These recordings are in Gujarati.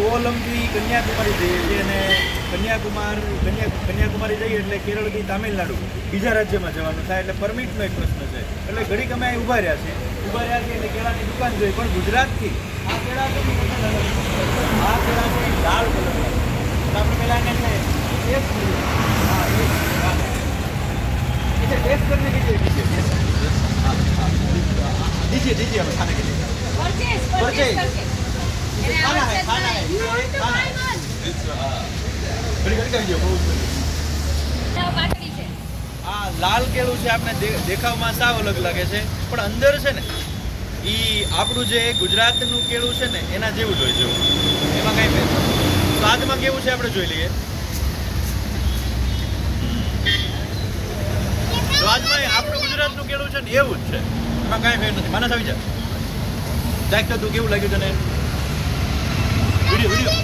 કોવલમથી કન્યાકુમારી જઈએ છીએ અને કન્યાકુમાર કન્યા કન્યાકુમારી જઈએ એટલે કેરળથી તામિલનાડુ બીજા રાજ્યમાં જવાનું થાય એટલે પરમિટનો એક પ્રશ્ન છે એટલે ઘડીક અમે ઊભા રહ્યા છીએ ઊભા રહ્યા છીએ એટલે કેળાની દુકાન જોઈ પણ ગુજરાતથી આ કેળા આ કેળા છે લાલ કલર આપણે પહેલાં એને ટેસ્ટ કરીને કીધું દીજીએ દીજીએ હવે ખાને કે લીધે પરચેસ પરચેસ આ લાલ કેળું છે આપણે દેખાવમાં સાવ અલગ લાગે છે, પણ અંદર છે ને એ આપણું જે ગુજરાતનું કેળું છે ને, એના જેવું જ હોય જેવું એમાં કંઈ ભેદ કેવું છે આપણે જોઈ લઈએ? સ્વાદમાં આપણું ગુજરાતનું કેળું છે ને, એવું જ છે. એમાં કાંઈ ભેદ નથી. મને સમજ જાય. તો તું, કેવું લાગ્યું તને? વિડીયો વિડીયો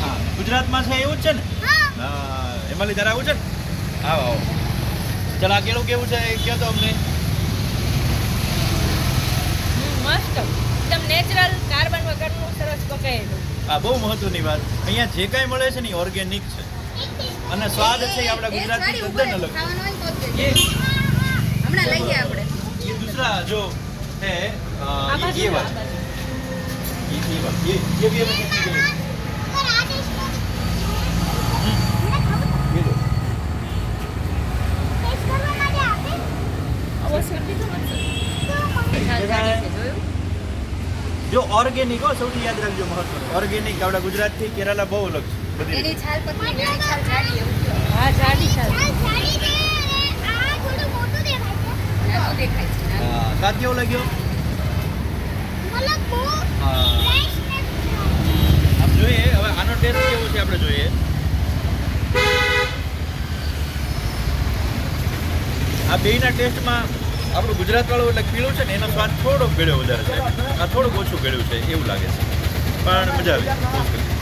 હા ગુજરાતમાં છે એવું જ છે ને હા એમાં લીધે આવું છે ને આવો આવો ચાલ આ કેળું કેવું છે એ કહો તો અમને હમ, મસ્ત એકદમ નેચરલ કાર્બન વગરનું સરસ પકાયેલું આ બહુ મહત્વની વાત અહીંયા જે કાંઈ મળે છે ને ઓર્ગેનિક છે અને સ્વાદ છે એ આપણા ગુજરાતથી તદ્દન અલગ છે ये હમણાં લઈએ આપણે ये दूसरा जो है अ, આ ये, બાજુ ये આ वाला બાજુ. ये ये वाला ये ये भी हमें જો ઓર્ગેનિક હો સૌથી યાદ રાખજો મહત્વ ઓર્ગેનિક આપણા ગુજરાતથી કેરાલા બહુ અલગ છે. બધી એની છાલ પતલી એની છાલ જાડી એવું છે હા જાડી છાલ. નાનો દેખાય છે નાનો. હા સાથ કેવો લાગ્યો? હા. આમ જોઈએ હવે આનો ટેસ્ટ કેવો છે આપણે જોઈએ. આ બેયના ટેસ્ટમાં આપણું ગુજરાત વાળું એટલે પીળું છે ને, એનો સ્વાદ થોડોક ભેળ્યો વધારે છે આ થોડુંક ઓછું ભેળ્યું છે, એવું લાગે છે પણ મજા આવી.